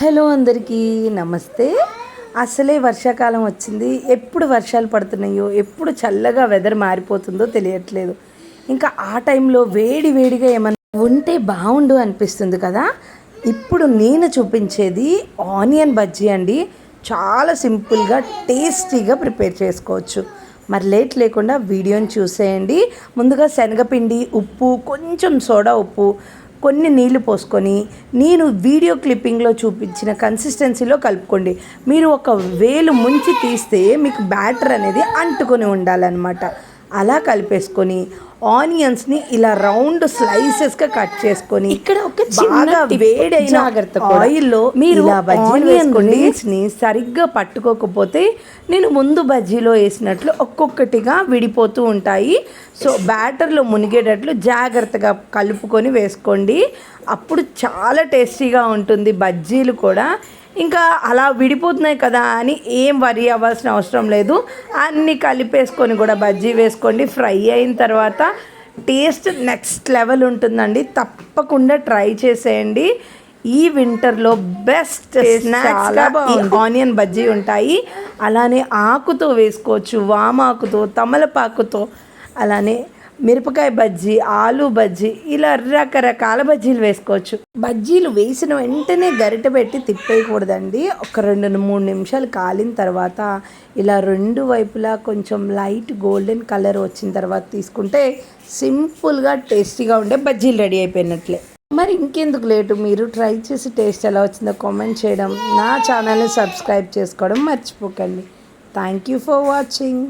Hello అందరికీ నమస్తే. అసలే వర్షాకాలం వచ్చింది. ఎప్పుడు వర్షాలు పడుతున్నాయో ఎప్పుడు చల్లగా వెదర్ మారిపోతుందో తెలియట్లేదు. ఇంకా ఆ టైంలో వేడి వేడిగా ఏమన్నా ఉంటే బాగుండు అనిపిస్తుంది కదా? ఇప్పుడు నేను చూపించేది ఆనియన్ బజ్జీ అండి. చాలా సింపుల్గా టేస్టీగా ప్రిపేర్ చేసుకోవచ్చు. మరి లేట్ లేకుండా వీడియోని చూసేయండి. ముందుగా శనగపిండి ఉప్పు కొంచెం సోడా ఉప్పు కొన్ని నీళ్ళు పోసుకొని నేను వీడియో క్లిప్పింగ్లో చూపించిన కన్సిస్టెన్సీలో కలుపుకోండి. మీరు ఒక వేలు ముంచి తీస్తే మీకు బ్యాటర్ అనేది అంటుకొని ఉండాలన్నమాట. అలా కలిపేసుకొని ఆనియన్స్ని ఇలా రౌండ్ స్లైసెస్గా కట్ చేసుకొని ఇక్కడ బాగా వేడైన జాగ్రత్త. ఆయిల్లో మీరు ఇలా బజ్జీలు onion వేసుకోండి ని ని సరిగ్గా పట్టుకోకపోతే నేను ముందు బజ్జీలో వేసినట్లు ఒక్కొక్కటిగా విడిపోతూ ఉంటాయి. సో బ్యాటర్లో మునిగేటట్లు జాగ్రత్తగా కలుపుకొని వేసుకోండి. అప్పుడు చాలా టేస్టీగా ఉంటుంది బజ్జీలు కూడా. ఇంకా అలా విడిపోతున్నాయి కదా అని ఏం వరి అవ్వాల్సిన అవసరం లేదు. అన్నీ కలిపేసుకొని కూడా బజ్జీ వేసుకోండి. ఫ్రై అయిన తర్వాత టేస్ట్ నెక్స్ట్ లెవెల్ ఉంటుందండి. తప్పకుండా ట్రై చేసేయండి. ఈ వింటర్లో బెస్ట్ స్నాక్స్గా ఆనియన్ బజ్జీ ఉంటాయి. అలానే ఆకుతో వేసుకోవచ్చు వామాకుతో తమలపాకుతో అలానే మిరపకాయ బజ్జీ ఆలు బజ్జీ ఇలా రకరకాల బజ్జీలు వేసుకోవచ్చు. బజ్జీలు వేసిన వెంటనే గరిట పెట్టి తిప్పేయకూడదండి. ఒక రెండు మూడు నిమిషాలు కాలిన తర్వాత ఇలా రెండు వైపులా కొంచెం లైట్ గోల్డెన్ కలర్ వచ్చిన తర్వాత తీసుకుంటే సింపుల్గా టేస్టీగా ఉండే బజ్జీలు రెడీ అయిపోయినట్లే. మరి ఇంకెందుకు లేటు? మీరు ట్రై చేసి టేస్ట్ ఎలా వచ్చిందో కామెంట్ చేయడం. నా ఛానల్ని సబ్స్క్రైబ్ చేసుకోవడం మర్చిపోకండి. Thank you for watching.